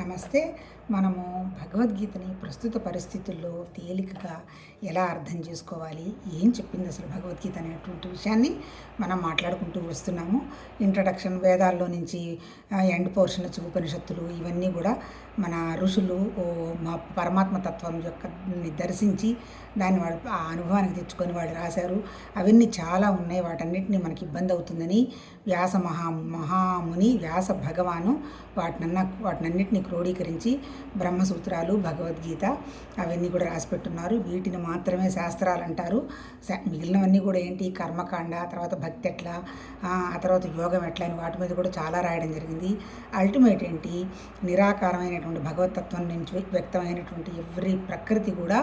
నమస్తే. మనము భగవద్గీతని ప్రస్తుత పరిస్థితుల్లో తేలికగా ఎలా అర్థం చేసుకోవాలి? ఏం చెప్పింది అసలు భగవద్గీత అనేటువంటి విషయాన్ని మనం మాట్లాడుకుంటూ వస్తున్నాము. ఇంట్రడక్షన్ వేదాల్లో నుంచి ఎండ్ పోర్షన్ వచ్చి ఉపనిషత్తులు ఇవన్నీ కూడా మన ఋషులు ఓ మా పరమాత్మ తత్వం యొక్క ని దర్శించి దాన్ని వాడు ఆ అనుభవానికి తెచ్చుకొని వాడు రాశారు. అవన్నీ చాలా ఉన్నాయి. వాటన్నిటిని మనకి ఇబ్బంది అవుతుందని వ్యాస మహా మహాముని వ్యాస భగవాను వాటినన్న వాటినన్నిటిని క్రోడీకరించి బ్రహ్మసూత్రాలు భగవద్గీత అవన్నీ కూడా రాసిపెట్టున్నారు. వీటిని మాత్రమే శాస్త్రాలు అంటారు శా- మిగిలినవన్నీ కూడా ఏంటి? కర్మకాండ తర్వాత భక్తి ఎట్లా ఆ ఆ తర్వాత యోగం ఎట్లా అని వాటి మీద కూడా చాలా రాయడం జరిగింది. అల్టిమేట్ ఏంటి? నిరాకారమైనటువంటి భగవతత్వం నుంచి వ్యక్తమైనటువంటి ఎవ్రీ ప్రకృతి కూడా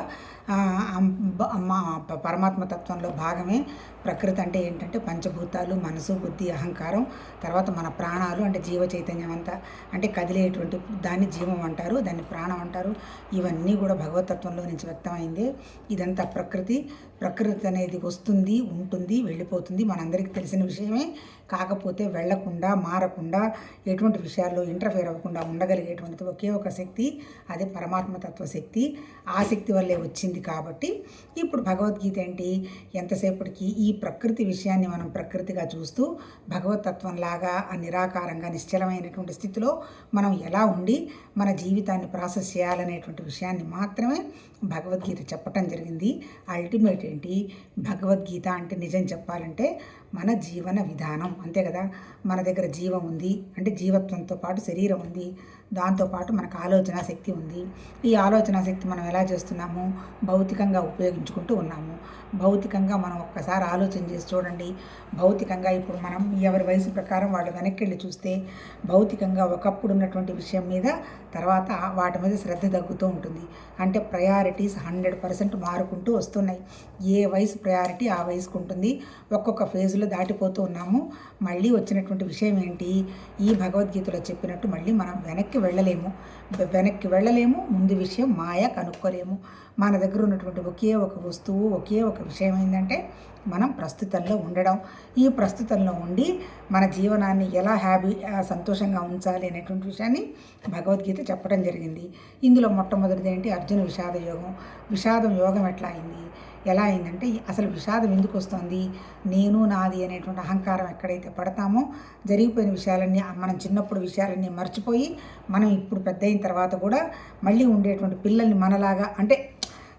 పరమాత్మ తత్వంలో భాగమే ప్రకృతి అంటే ఏంటంటే పంచభూతాలు మనసు బుద్ధి అహంకారం తర్వాత మన ప్రాణాలు అంటే జీవ చైతన్యం అంతా. అంటే కదిలేటువంటి దాన్ని జీవం అంటారు దాన్ని ప్రాణం అంటారు. ఇవన్నీ కూడా భగవతత్వంలో నుంచి వ్యక్తమైంది. ఇదంతా ప్రకృతి. ప్రకృతి అనేది వస్తుంది ఉంటుంది వెళ్ళిపోతుంది. మనందరికీ తెలిసిన విషయమే. కాకపోతే వెళ్ళకుండా మారకుండా ఎటువంటి విషయాల్లో ఇంటర్ఫేర్ అవ్వకుండా ఉండగలిగేటువంటిది ఒకే ఒక శక్తి అదే పరమాత్మ తత్వ శక్తి. ఆ శక్తి వల్లే వచ్చింది కాబట్టి ఇప్పుడు భగవద్గీత ఏంటి? ఎంతసేపటికి ఈ ప్రకృతి విషయాన్ని మనం ప్రకృతిగా చూస్తూ భగవతత్వం లాగా ఆ నిరాకారంగా నిశ్చలమైనటువంటి స్థితిలో మనం ఎలా ఉండి మన జీవితాన్ని ప్రాసెస్ చేయాలనేటువంటి విషయాన్ని మాత్రమే భగవద్గీత చెప్పటం జరిగింది. అల్టిమేట్ ఏంటి? భగవద్గీత అంటే నిజం చెప్పాలంటే మన జీవన విధానం. అంతే కదా? మన దగ్గర జీవం ఉంది. అంటే జీవత్వంతో పాటు శరీరం ఉంది. దాంతోపాటు మనకు ఆలోచన శక్తి ఉంది. ఈ ఆలోచన శక్తి మనం ఎలా చేస్తున్నాము భౌతికంగా ఉపయోగించుకుంటూ ఉన్నాము. భౌతికంగా మనం ఒక్కసారి ఆలోచన చేసి చూడండి. భౌతికంగా ఇప్పుడు మనం ఎవరి వయసు ప్రకారం వాళ్ళు వెనక్కి వెళ్ళి చూస్తే భౌతికంగా ఒకప్పుడు ఉన్నటువంటి విషయం మీద తర్వాత వాటి మీద శ్రద్ధ తగ్గుతూ ఉంటుంది. అంటే ప్రయారిటీస్ హండ్రెడ్ పర్సెంట్ మారుకుంటూ వస్తున్నాయి. ఏ వయసు ప్రయారిటీ ఆ వయసుకు ఉంటుంది. ఒక్కొక్క ఫేజ్లో దాటిపోతూ ఉన్నాము. మళ్ళీ వచ్చినటువంటి విషయం ఏంటి? ఈ భగవద్గీతలో చెప్పినట్టు మళ్ళీ మనం వెనక్కి వెళ్ళలేము. వెనక్కి వెళ్ళలేము. ముందు విషయం మాయ కనుక్కోలేము. మన దగ్గర ఉన్నటువంటి ఒకే ఒక వస్తువు ఒకే ఒక విషయం ఏంటంటే మనం ప్రస్తుతంలో ఉండడం. ఈ ప్రస్తుతంలో ఉండి మన జీవనాన్ని ఎలా హ్యాపీ సంతోషంగా ఉంచాలి అనేటువంటి విషయాన్ని భగవద్గీత చెప్పడం జరిగింది. ఇందులో మొట్టమొదటిది ఏంటి? అర్జున విషాద యోగం. విషాదం యోగం ఎట్లా అయింది? ఎలా అయిందంటే అసలు విషాదం ఎందుకు వస్తుంది నేను నాది అనేటువంటి అహంకారం ఎక్కడైతే పడతామో జరిగిపోయిన విషయాలన్నీ మనం చిన్నప్పుడు విషయాలన్నీ మర్చిపోయి మనం ఇప్పుడు పెద్ద అయిన తర్వాత కూడా మళ్ళీ ఉండేటువంటి పిల్లల్ని మనలాగా అంటే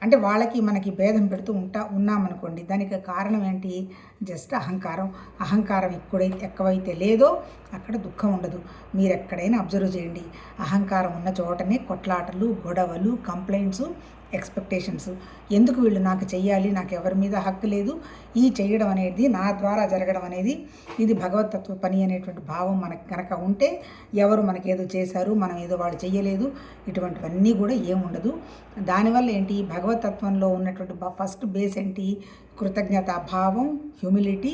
అంటే వాళ్ళకి మనకి భేదం పెడుతూ ఉంటా ఉన్నామనుకోండి దానికి కారణం ఏంటి? జస్ట్ అహంకారం. అహంకారం ఎక్కువైతే ఎక్కువైతే లేదో అక్కడ దుఃఖం ఉండదు. మీరు ఎక్కడైనా అబ్జర్వ్ చేయండి. అహంకారం ఉన్న చోటనే కొట్లాటలు గొడవలు కంప్లైంట్స్ ఎక్స్పెక్టేషన్స్. ఎందుకు వీళ్ళు నాకు చెయ్యాలి? నాకు ఎవరి మీద హక్కు లేదు. ఈ చేయడం అనేది నా ద్వారా జరగడం అనేది ఇది భగవతత్వ పని అనేటువంటి భావం మనకు కనుక ఉంటే ఎవరు మనకి ఏదో చేశారు మనం ఏదో వాళ్ళు చేయలేదు ఇటువంటివన్నీ కూడా ఏముండదు దానివల్ల ఏంటి? భగవతత్వంలో ఉన్నటువంటి ఫస్ట్ బేస్ ఏంటి? కృతజ్ఞత భావం హ్యూమిలిటీ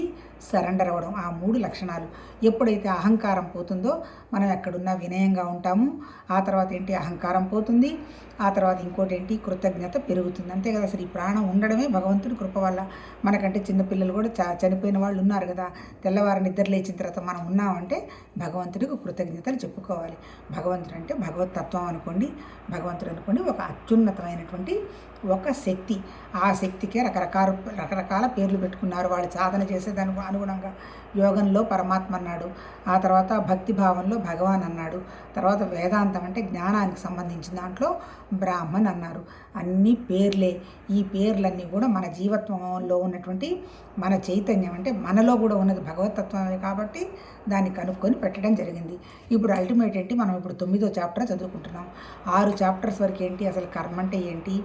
సరెండర్ అవ్వడం ఆ మూడు లక్షణాలు. ఎప్పుడైతే అహంకారం పోతుందో మనం ఎక్కడున్నా వినయంగా ఉంటాము. ఆ తర్వాత ఏంటి? అహంకారం పోతుంది. ఆ తర్వాత ఇంకోటి ఏంటి? కృతజ్ఞత పెరుగుతుంది. అంతే కదా అసలు ఈ ప్రాణం ఉండడమే భగవంతుడి కృప వల్ల. మనకంటే చిన్నపిల్లలు కూడా చ చనిపోయిన వాళ్ళు ఉన్నారు కదా. తెల్లవారు నిద్ర లేచిన తర్వాత మనం ఉన్నామంటే భగవంతుడికి కృతజ్ఞతలు చెప్పుకోవాలి. భగవంతుడు అంటే భగవత్ తత్వం అనుకోండి. భగవంతుడు అనుకోండి ఒక అత్యున్నతమైనటువంటి ఒక శక్తి. ఆ శక్తికే రకరకాల రకరకాల పేర్లు పెట్టుకున్నారు. వాళ్ళు సాధన చేసేదానికి అనుగుణంగా యోగంలో పరమాత్మ అన్నాడు. ఆ తర్వాత భక్తి భావంలో భగవాన్ అన్నాడు. తర్వాత వేదాంతం అంటే జ్ఞానానికి సంబంధించిన దాంట్లో బ్రాహ్మణ్ అన్నారు. అన్ని పేర్లే. ఈ పేర్లన్నీ కూడా మన జీవత్వంలో ఉన్నటువంటి మన చైతన్యం అంటే మనలో కూడా ఉన్నది భగవతత్వమే కాబట్టి దాన్ని కనుక్కొని పెట్టడం జరిగింది. ఇప్పుడు అల్టిమేట్ ఏంటి? మనం ఇప్పుడు తొమ్మిదో చాప్టర్ చదువుకుంటున్నాం. ఆరు చాప్టర్స్ వరకు ఏంటి? అసలు కర్మ అంటే ఏంటి?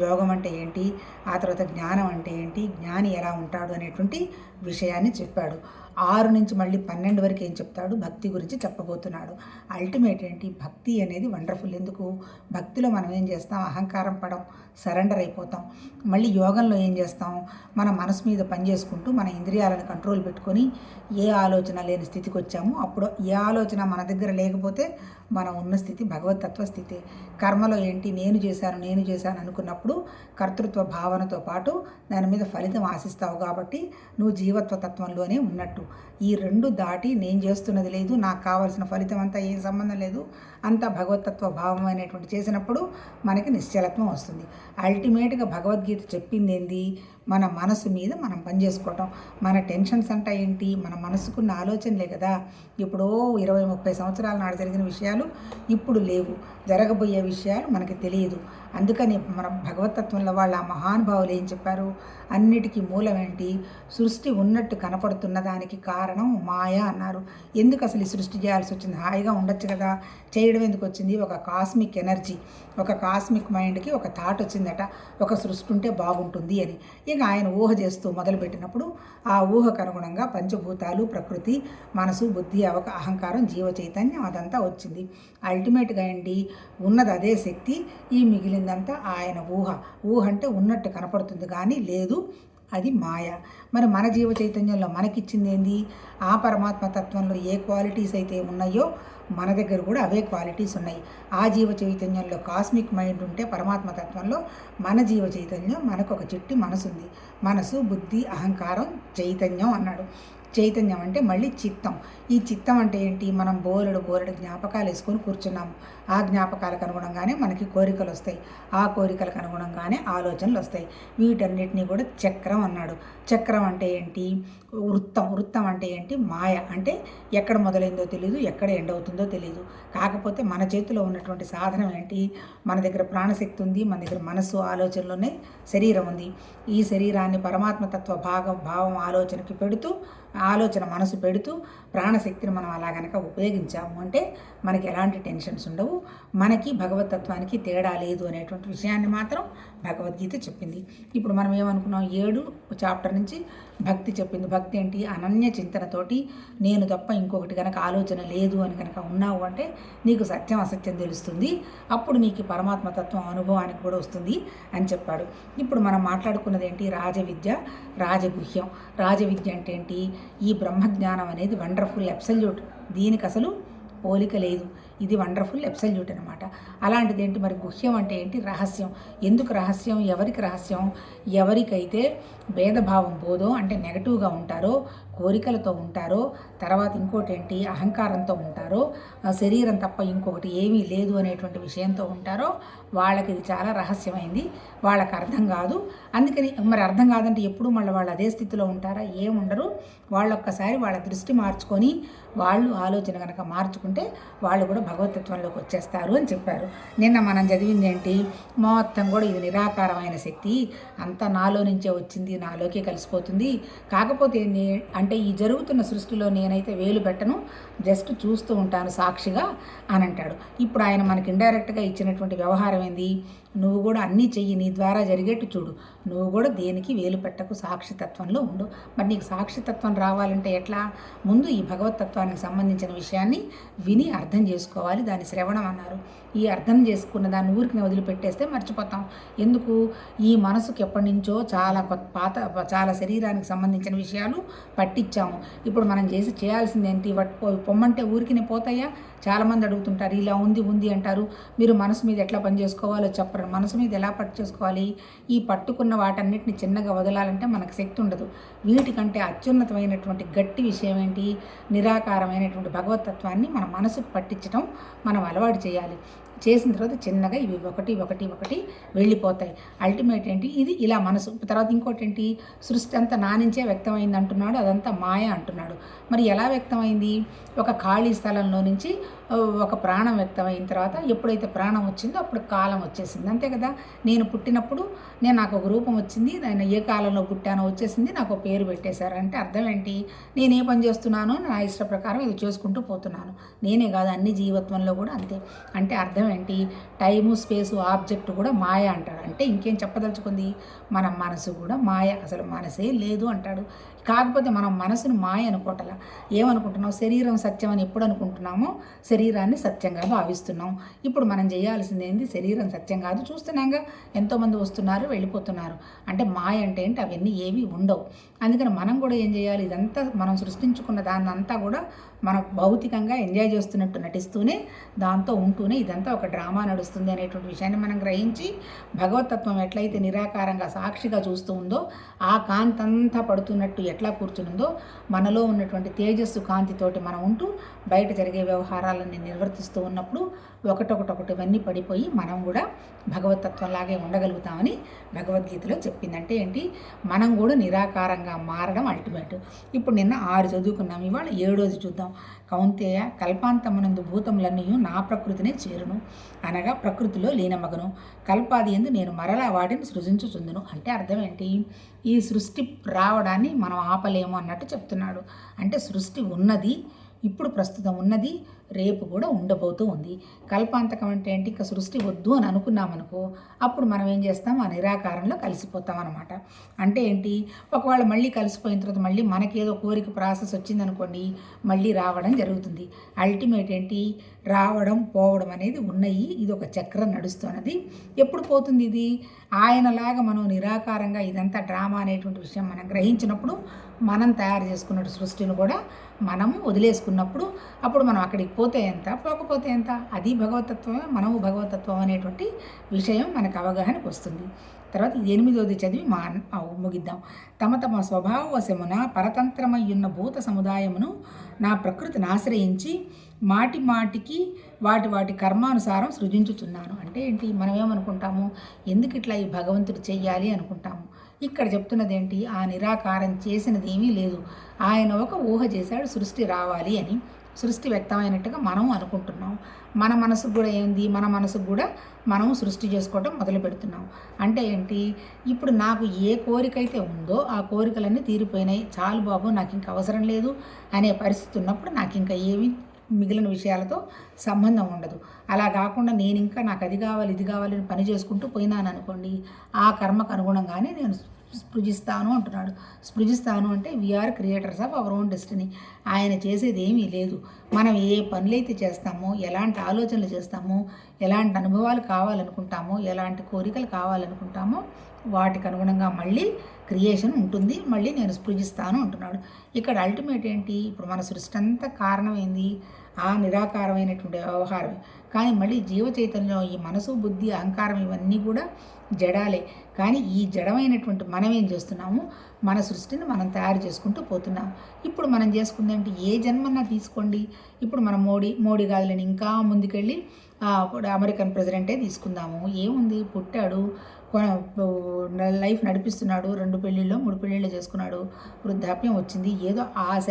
యోగం అంటే ఏంటి? ఆ తర్వాత జ్ఞానం అంటే ఏంటి? జ్ఞాని ఎలా ఉంటాడు? అనేటువంటి విషయాన్ని చెప్పాడు. ఆరు నుంచి మళ్ళీ పన్నెండు వరకు ఏం చెప్తాడు? భక్తి గురించి చెప్పబోతున్నాడు. అల్టిమేట్ ఏంటి? భక్తి అనేది వండర్ఫుల్ ఎందుకు? భక్తిలో మనం ఏం చేస్తాం? అహంకారం పడం సరెండర్ అయిపోతాం. మళ్ళీ యోగంలో ఏం చేస్తాం? మన మనసు మీద పని చేసుకుంటూ మన ఇంద్రియాలను కంట్రోల్ పెట్టుకొని ఏ ఆలోచన లేని స్థితికి వచ్చామో అప్పుడు ఏ ఆలోచన మన దగ్గర లేకపోతే మనం ఉన్న స్థితి భగవతత్వ స్థితి. కర్మలో ఏంటి? నేను చేశాను నేను చేశాను అనుకున్నప్పుడు కర్తృత్వ భావనతో పాటు దాని మీద ఫలితం ఆశిస్తావు కాబట్టి నువ్వు జీవత్వ తత్వంలోనే ఉన్నట్టు. ఈ రెండు దాటి నేను చేస్తున్నది లేదు నాకు కావాల్సిన ఫలితం అంతా ఏం సంబంధం లేదు. అంతా భగవతత్వ భావం అనేటువంటి చేసినప్పుడు మనకి నిశ్చలత్వం వస్తుంది. అల్టిమేట్గా భగవద్గీత చెప్పింది ఏంది? మన మనసు మీద మనం పనిచేసుకోవటం మన టెన్షన్స్ అంటే ఏంటి? మన మనసుకున్న ఆలోచనలే కదా. ఎప్పుడో ఇరవై ముప్పై సంవత్సరాల నాడు జరిగిన విషయాలు ఇప్పుడు లేవు. జరగబోయే విషయాలు మనకి తెలియదు. అందుకని మన భగవతత్వంలో వాళ్ళ మహానుభావులు ఏం చెప్పారు? అన్నిటికీ మూలమేంటి? సృష్టి ఉన్నట్టు కనపడుతున్న దానికి కారణం మాయ అన్నారు. ఎందుకు అసలు ఈ సృష్టి చేయాల్సి వచ్చింది? హాయిగా ఉండొచ్చు కదా? చేయడం ఎందుకు వచ్చింది? ఒక కాస్మిక్ ఎనర్జీ ఒక కాస్మిక్ మైండ్కి ఒక థాట్ వచ్చిందట. ఒక సృష్టి ఉంటే బాగుంటుంది అని. ఇక ఆయన ఊహ చేస్తూ మొదలుపెట్టినప్పుడు ఆ ఊహకు అనుగుణంగా పంచభూతాలు ప్రకృతి మనసు బుద్ధి అవక అహంకారం జీవ చైతన్యం అదంతా వచ్చింది. అల్టిమేట్గా ఏంటి? ఉన్నది అదే శక్తి ఈ మిగిలిన జరిగిందంతా ఆయన ఊహ. ఊహ అంటే ఉన్నట్టు కనపడుతుంది కానీ లేదు అది మాయ. మరి మన జీవ చైతన్యంలో మనకిచ్చింది ఏంది ఆ పరమాత్మ తత్వంలో ఏ క్వాలిటీస్ అయితే ఉన్నాయో మన దగ్గర కూడా అవే క్వాలిటీస్ ఉన్నాయి. ఆ జీవ చైతన్యంలో కాస్మిక్ మైండ్ ఉంటే పరమాత్మ తత్వంలో మన జీవ చైతన్యం మనకు ఒక చిట్టి మనసు ఉంది మనసు బుద్ధి అహంకారం చైతన్యం అన్నాడు. చైతన్యం అంటే మళ్ళీ చిత్తం. ఈ చిత్తం అంటే ఏంటి? మనం బోరెడు బోలెడు జ్ఞాపకాలు వేసుకొని కూర్చున్నాము ఆ జ్ఞాపకాలకు అనుగుణంగానే మనకి కోరికలు వస్తాయి. ఆ కోరికలకు అనుగుణంగానే ఆలోచనలు వస్తాయి. వీటన్నిటినీ కూడా చక్రం అన్నాడు. చక్రం అంటే ఏంటి? వృత్తం. వృత్తం అంటే ఏంటి? మాయ. అంటే ఎక్కడ మొదలైందో తెలియదు ఎక్కడ ఎండ్ అవుతుందో తెలియదు కాకపోతే మన చేతిలో ఉన్నటువంటి సాధనం ఏంటి? మన దగ్గర ప్రాణశక్తి ఉంది మన దగ్గర మనస్సు ఆలోచనలోనే శరీరం ఉంది. ఈ శరీరాన్ని పరమాత్మతత్వ భాగం భావం ఆలోచనకి పెడుతూ ఆలోచన మనసు పెడుతూ ప్రాణశక్తిని మనం అలా కనుక ఉపయోగించాము అంటే మనకి ఎలాంటి టెన్షన్స్ ఉండవు. మనకి భగవతత్వానికి తేడా లేదు అనేటువంటి విషయాన్ని మాత్రం భగవద్గీత చెప్పింది. ఇప్పుడు మనం ఏమనుకున్నాం? ఏడు చాప్టర్ నుంచి భక్తి చెప్పింది. భక్తి ఏంటి? అనన్య చింతనతోటి నేను తప్ప ఇంకొకటి కనుక ఆలోచన లేదు అని కనుక ఉన్నావు అంటే నీకు సత్యం అసత్యం తెలుస్తుంది. అప్పుడు నీకు పరమాత్మ తత్వం అనుభవానికి కూడా వస్తుంది అని చెప్పాడు. ఇప్పుడు మనం మాట్లాడుకున్నది ఏంటి? రాజవిద్య రాజగుహ్యం. రాజవిద్య అంటే ఏంటి? ఈ బ్రహ్మజ్ఞానం అనేది వండర్ఫుల్ అబ్సల్యూట్ దీనికి అసలు పోలిక లేదు. ఇది వండర్ఫుల్ ఎబ్సల్యూట్ అనమాట అలాంటిది ఏంటి? మరి గుహ్యం అంటే ఏంటి? రహస్యం. ఎందుకు రహస్యం? ఎవరికి రహస్యం? ఎవరికైతే భేదభావం పోదో అంటే నెగటివ్గా ఉంటారో కోరికలతో ఉంటారో తర్వాత ఇంకోటి ఏంటి? అహంకారంతో ఉంటారో శరీరం తప్ప ఇంకొకటి ఏమీ లేదు అనేటువంటి విషయంతో ఉంటారో వాళ్ళకి ఇది చాలా రహస్యమైంది. వాళ్ళకి అర్థం కాదు. అందుకని మరి అర్థం కాదంటే ఎప్పుడు మళ్ళీ వాళ్ళు అదే స్థితిలో ఉంటారా? ఏముండరు వాళ్ళు ఒక్కసారి వాళ్ళ దృష్టి మార్చుకొని వాళ్ళు ఆలోచన కనుక మార్చుకుంటే వాళ్ళు కూడా భగవతత్వంలోకి వచ్చేస్తారు అని చెప్పారు. నిన్న మనం చదివింది ఏంటి? మొత్తం కూడా ఇది నిరాకారమైన శక్తి. అంతా నాలో నుంచే వచ్చింది నాలోకే కలిసిపోతుంది. కాకపోతే నే అంటే ఈ జరుగుతున్న సృష్టిలో నేనైతే వేలు పెట్టను జస్ట్ చూస్తూ ఉంటాను సాక్షిగా అని అంటాడు. ఇప్పుడు ఆయన మనకి ఇండైరెక్ట్గా ఇచ్చినటువంటి వ్యవహారం ఏంది? నువ్వు కూడా అన్నీ చెయ్యి నీ ద్వారా జరిగేట్టు చూడు. నువ్వు కూడా దేనికి వేలు పెట్టకు సాక్షితత్వంలో ఉండు. మరి నీకు సాక్షితత్వం రావాలంటే ఎట్లా? ముందు ఈ భగవతత్వానికి సంబంధించిన విషయాన్ని విని అర్థం చేసుకోవాలి. దాని శ్రవణం అన్నారు. ఈ అర్థం చేసుకున్న దాన్ని ఊరికి వదిలిపెట్టేస్తే మర్చిపోతాం. ఎందుకు? ఈ మనసుకు ఎప్పటి నుంచో చాలా కొత్త పాత చాలా శరీరానికి సంబంధించిన విషయాలు పట్టించాము ఇప్పుడు మనం చేసి చేయాల్సింది ఏంటి పొమ్మంటే ఊరికి పోతాయా? చాలామంది అడుగుతుంటారు ఇలా ఉంది ఉంది అంటారు. మీరు మనసు మీద ఎట్లా పని చేసుకోవాలో చెప్పరు? మనసు మీద ఎలా పట్టు చేసుకోవాలి? ఈ పట్టుకున్న వాటన్నిటిని చిన్నగా వదలాలంటే మనకు శక్తి ఉండదు. వీటికంటే అత్యున్నతమైనటువంటి గట్టి విషయం ఏంటి? నిరాకారమైనటువంటి భగవతత్వాన్ని మన మనసుకు పట్టించడం మనం అలవాటు చేయాలి. చేసిన తర్వాత చిన్నగా ఇవి ఒకటి ఒకటి ఒకటి వెళ్ళిపోతాయి. అల్టిమేట్ ఏంటి? ఇది ఇలా మనసు. తర్వాత ఇంకోటి ఏంటి సృష్టి అంతా నా నుంచే వ్యక్తమైంది అంటున్నాడు. అదంతా మాయ అంటున్నాడు. మరి ఎలా వ్యక్తమైంది? ఒక ఖాళీ స్థలంలో నుంచి ఒక ప్రాణం వ్యక్తమైన తర్వాత ఎప్పుడైతే ప్రాణం వచ్చిందో అప్పుడు కాలం వచ్చేసింది. అంతే కదా? నేను పుట్టినప్పుడు నేను నాకు ఒక రూపం వచ్చింది. నేను ఏ కాలంలో పుట్టానో వచ్చేసింది. నాకు ఒక పేరు పెట్టేశారు. అంటే అర్థం ఏంటి? నేను ఏ పని చేస్తున్నానో నా ఇష్ట ప్రకారం ఇది చేసుకుంటూ పోతున్నాను. నేనే కాదు అన్ని జీవత్వంలో కూడా అంతే. అంటే అర్థం ఏంటి? టైము స్పేసు ఆబ్జెక్ట్ కూడా మాయ అంటాడు. అంటే ఇంకేం చెప్పదలుచుకుంది? మన మనసు కూడా మాయ. అసలు మనసే లేదు అంటాడు. కాకపోతే మనం మనసును మాయ అనుకోవటలా ఏమనుకుంటున్నాం శరీరం సత్యం అని ఎప్పుడు అనుకుంటున్నామో శరీరాన్ని సత్యంగా భావిస్తున్నాం. ఇప్పుడు మనం చేయాల్సింది ఏంది? శరీరం సత్యం కాదు. చూస్తున్నాగా ఎంతోమంది వస్తున్నారు వెళ్ళిపోతున్నారు. అంటే మాయ అంటే ఏంటి? అవన్నీ ఏవి ఉండవు. అందుకని మనం కూడా ఏం చేయాలి? ఇదంతా మనం సృష్టించుకున్న దాన్నంతా కూడా మనం భౌతికంగా ఎంజాయ్ చేస్తున్నట్టు నటిస్తూనే దాంతో ఉంటూనే ఇదంతా ఒక డ్రామా నడుస్తుంది అనేటువంటి విషయాన్ని మనం గ్రహించి భగవతత్వం ఎట్లయితే నిరాకారంగా సాక్షిగా చూస్తూ ఉందో ఆ కాంతంతా పడుతున్నట్టు ఎట్లా కూర్చునుందో మనలో ఉన్నటువంటి తేజస్సు కాంతితోటి మనం ఉంటూ బయట జరిగే వ్యవహారాలన్నీ నిర్వర్తిస్తూ ఉన్నప్పుడు ఒకటొకటొకటి ఇవన్నీ పడిపోయి మనం కూడా భగవతత్వంలాగే ఉండగలుగుతామని భగవద్గీతలో చెప్పిందంటే ఏంటి? మనం కూడా నిరాకారంగా మారడం అల్టిమేట్ ఇప్పుడు నిన్న ఆరు చదువుకున్నాం ఇవాళ ఏడోది చూద్దాం. కౌంతేయ కల్పాంతమునందు భూతములన్నీ నా ప్రకృతినే చేరును అనగా ప్రకృతిలో లీనమగను. కల్పాది ఎందు నేను మరలా వాటిని సృజించుచుందును. అంటే అర్థం ఏంటి? ఈ సృష్టి రావడాన్ని మనం ఆపలేము అన్నట్టు చెప్తున్నాడు. అంటే సృష్టి ఉన్నది ఇప్పుడు ప్రస్తుతం ఉన్నది రేపు కూడా ఉండబోతూ ఉంది. కల్పాంతకం అంటే ఏంటి? ఇంకా సృష్టి వద్దు అని అనుకున్నామనుకో అప్పుడు మనం ఏం చేస్తాం? ఆ నిరాకారంలో కలిసిపోతాం అనమాట అంటే ఏంటి? ఒకవేళ మళ్ళీ కలిసిపోయిన తర్వాత మళ్ళీ మనకేదో కోరిక ప్రాసెస్ వచ్చిందనుకోండి మళ్ళీ రావడం జరుగుతుంది. అల్టిమేట్ ఏంటి? రావడం పోవడం అనేది ఉన్నాయి. ఇది ఒక చక్రం నడుస్తున్నది. ఎప్పుడు పోతుంది ఇది? ఆయనలాగా మనం నిరాకారంగా ఇదంతా డ్రామా అనేటువంటి విషయం మనం గ్రహించినప్పుడు మనం తయారు చేసుకున్న సృష్టిని కూడా మనము వదిలేసుకున్నప్పుడు అప్పుడు మనం అక్కడికి పోతే ఎంత పోకపోతే ఎంత? అది భగవతత్వమే మనము భగవతత్వం అనేటువంటి విషయం మనకు అవగాహనకు వస్తుంది. తర్వాత ఎనిమిదోది చదివి మా ముగిద్దాం. తమ తమ స్వభావవశమున పరతంత్రమయ్యున్న భూత సముదాయమును నా ప్రకృతిని ఆశ్రయించి మాటి మాటికి వాటి వాటి కర్మానుసారం సృజించుతున్నాను అంటే ఏంటి? మనం ఏమనుకుంటాము ఎందుకు ఇట్లా ఈ భగవంతుడు చెయ్యాలి అనుకుంటాము? ఇక్కడ చెప్తున్నది ఏంటి ఆ నిరాకారం చేసినది ఏమీ లేదు. ఆయన ఒక ఊహ చేశాడు సృష్టి రావాలి అని. సృష్టి వ్యక్తమైనట్టుగా మనం అనుకుంటున్నాం. మన మనసుకు కూడా ఏంది? మన మనసుకు కూడా మనం సృష్టి చేసుకోవటం మొదలు పెడుతున్నాం. అంటే ఏంటి? ఇప్పుడు నాకు ఏ కోరిక అయితే ఉందో ఆ కోరికలన్నీ తీరిపోయినాయి. చాలు బాబు నాకు ఇంకా అవసరం లేదు అనే పరిస్థితి ఉన్నప్పుడు నాకు ఇంకా ఏమి మిగిలిన విషయాలతో సంబంధం ఉండదు. అలా కాకుండా నేను ఇంకా నాకు అది కావాలి ఇది కావాలని పని చేసుకుంటూ పోయినాను అనుకోండి ఆ కర్మకు అనుగుణంగానే నేను స్పృజిస్తాను అంటున్నాడు. స్పృజిస్తాను అంటే we are creators of our own destiny ఆయన చేసేది ఏమీ లేదు. మనం ఏ పనులైతే చేస్తామో ఎలాంటి ఆలోచనలు చేస్తామో ఎలాంటి అనుభవాలు కావాలనుకుంటామో ఎలాంటి కోరికలు కావాలనుకుంటామో వాటికి అనుగుణంగా మళ్ళీ క్రియేషన్ ఉంటుంది. మళ్ళీ నేను స్పృజిస్తాను అంటున్నాడు. ఇక్కడ అల్టిమేట్ ఏంటి? ఇప్పుడు మన సృష్టి అంతా కారణం ఏంది ఆ నిరాకారమైనటువంటి వ్యవహారం. కానీ మళ్ళీ జీవ చైతన్యం ఈ మనసు బుద్ధి అహంకారం ఇవన్నీ కూడా జడాలే. కానీ ఈ జడమైనటువంటి మనం ఏం చేస్తున్నాము? మన సృష్టిని మనం తయారు చేసుకుంటూ పోతున్నాం. ఇప్పుడు మనం చేసుకుంది ఏ జన్మన్నా తీసుకోండి. ఇప్పుడు మనం మోడీ మోడీ గాదులని ఇంకా ముందుకెళ్ళి అమెరికన్ ప్రెసిడెంటే తీసుకుందాము. ఏముంది? పుట్టాడు. లైఫ్ నడిపిస్తున్నాడు. రెండు పెళ్ళిళ్ళు మూడు పెళ్ళిళ్ళు చేసుకున్నాడు. వృద్ధాప్యం వచ్చింది. ఏదో ఆశ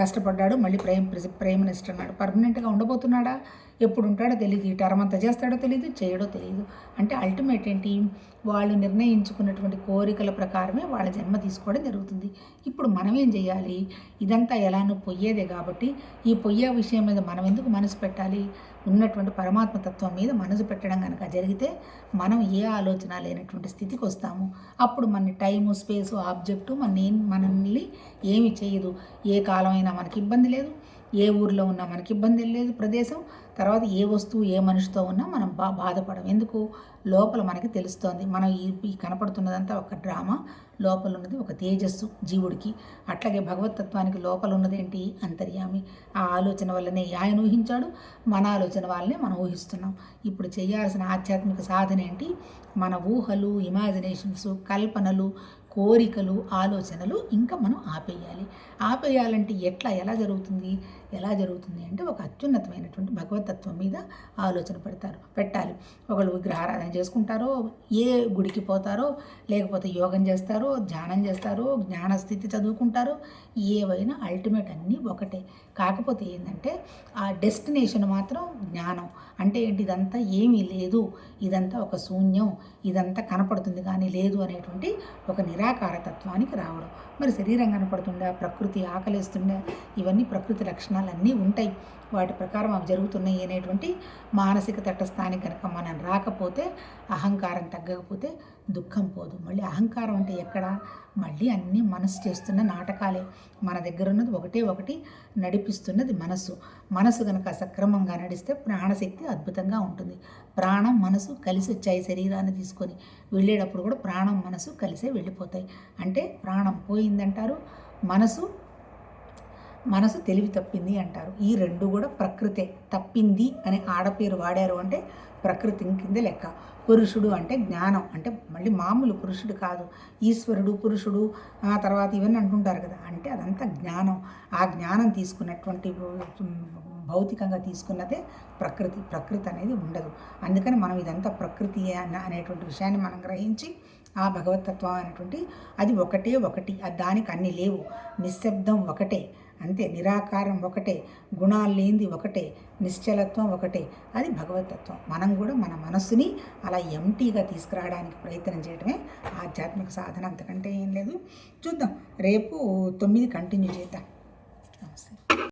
కష్టపడ్డాడు. మళ్ళీ ప్రైమ్ ప్రైమ్ మినిస్టర్ అన్నాడు. పర్మనెంట్గా ఉండబోతున్నాడా? ఎప్పుడు ఉంటాడో తెలియదు ఈ టర్మ్ అంతా చేస్తాడో తెలియదు చేయడో తెలియదు అంటే అల్టిమేట్ ఏంటి? వాళ్ళు నిర్ణయించుకున్నటువంటి కోరికల ప్రకారమే వాళ్ళ జన్మ తీసుకోవడం జరుగుతుంది. ఇప్పుడు మనం ఏం చేయాలి? ఇదంతా ఎలానో పొయ్యేదే కాబట్టి ఈ పొయ్యే విషయం మీద మనం ఎందుకు మనసు పెట్టాలి? ఉన్నటువంటి పరమాత్మ తత్వం మీద మనసు పెట్టడం కనుక జరిగితే మనం ఏ ఆలోచన లేనటువంటి స్థితికి వస్తాము. అప్పుడు మన టైము స్పేసు ఆబ్జెక్టు మన మనల్ని ఏమి చేయదు. ఏ కాలమైనా మనకి ఇబ్బంది లేదు. ఏ ఊర్లో ఉన్నా మనకి ఇబ్బంది లేదు. ప్రదేశం తర్వాత ఏ వస్తువు ఏ మనిషితో ఉన్నా మనం బా బాధపడం ఎందుకు? లోపల మనకి తెలుస్తోంది. మనం ఈ కనపడుతున్నదంతా ఒక డ్రామా. లోపల ఉన్నది ఒక తేజస్సు జీవుడికి. అట్లాగే భగవతత్వానికి లోపల ఉన్నది ఏంటి? అంతర్యామి. ఆ ఆలోచన వల్లనే ఆయన ఊహించాడు. మన ఆలోచన వల్లనే మనం ఊహిస్తున్నాం. ఇప్పుడు చేయాల్సిన ఆధ్యాత్మిక సాధన ఏంటి? మన ఊహలు ఇమాజినేషన్స్ కల్పనలు కోరికలు ఆలోచనలు ఇంకా మనం ఆపేయాలి. ఆపేయాలంటే ఎట్లా? ఎలా జరుగుతుంది? ఎలా జరుగుతుంది అంటే ఒక అత్యున్నతమైనటువంటి భగవతత్వం మీద ఆలోచన పెడతారు. పెట్టాలి. ఒకళ్ళు విగ్రహారాధన చేసుకుంటారో ఏ గుడికి పోతారో లేకపోతే యోగం చేస్తారో ధ్యానం చేస్తారో జ్ఞానస్థితి చదువుకుంటారో ఏవైనా అల్టిమేట్ అన్నీ ఒకటే. కాకపోతే ఏంటంటే ఆ డెస్టినేషన్ మాత్రం జ్ఞానం. అంటే ఏంటి? ఇదంతా ఏమీ లేదు. ఇదంతా ఒక శూన్యం. ఇదంతా కనపడుతుంది కానీ లేదు అనేటువంటి ఒక నిరాకార తత్వానికి రావడం. మరి శరీరం కనపడుతుండే ప్రకృతి ఆకలిస్తుండే ఇవన్నీ ప్రకృతి లక్షణాలు గుణాలన్నీ ఉంటాయి. వాటి ప్రకారం అవి జరుగుతున్నాయి అనేటువంటి మానసిక తటస్థానికి కనుక మనం రాకపోతే అహంకారం తగ్గకపోతే దుఃఖం పోదు. మళ్ళీ అహంకారం అంటే ఎక్కడ? మళ్ళీ అన్నీ మనసు చేస్తున్న నాటకాలే. మన దగ్గర ఉన్నది ఒకటే ఒకటి నడిపిస్తున్నది మనసు. మనసు కనుక సక్రమంగా నడిస్తే ప్రాణశక్తి అద్భుతంగా ఉంటుంది. ప్రాణం మనసు కలిసి వచ్చాయి శరీరాన్ని తీసుకొని. వెళ్ళేటప్పుడు కూడా ప్రాణం మనసు కలిసే వెళ్ళిపోతాయి. అంటే ప్రాణం పోయిందంటారు మనసు మనసు తెలివి తప్పింది అంటారు. ఈ రెండు కూడా ప్రకృతే. తప్పింది అనే ఆడపేరు వాడారు అంటే ప్రకృతి కింద లెక్క. పురుషుడు అంటే జ్ఞానం. అంటే మళ్ళీ మామూలు పురుషుడు కాదు. ఈశ్వరుడు పురుషుడు ఆ తర్వాత ఇవన్నీ అంటుంటారు కదా. అంటే అదంతా జ్ఞానం. ఆ జ్ఞానం తీసుకున్నటువంటి భౌతికంగా తీసుకున్నదే ప్రకృతి. ప్రకృతి అనేది ఉండదు. అందుకని మనం ఇదంతా ప్రకృతి అనేటువంటి విషయాన్ని మనం గ్రహించి ఆ భగవతత్వం అనేటువంటి అది ఒకటే ఒకటి. దానికి అన్ని లేవు. నిశ్శబ్దం ఒకటే. అంతే. నిరాకారం ఒకటే గుణాలు లేనిది ఒకటే నిశ్చలత్వం ఒకటే. అది భగవతత్వం. మనం కూడా మన మనస్సుని అలా ఎంటీగా తీసుకురావడానికి ప్రయత్నం చేయడమే ఆధ్యాత్మిక సాధన. అంతకంటే ఏం లేదు. చూద్దాం. రేపు తొమ్మిది కంటిన్యూ చేద్దాం. నమస్తే.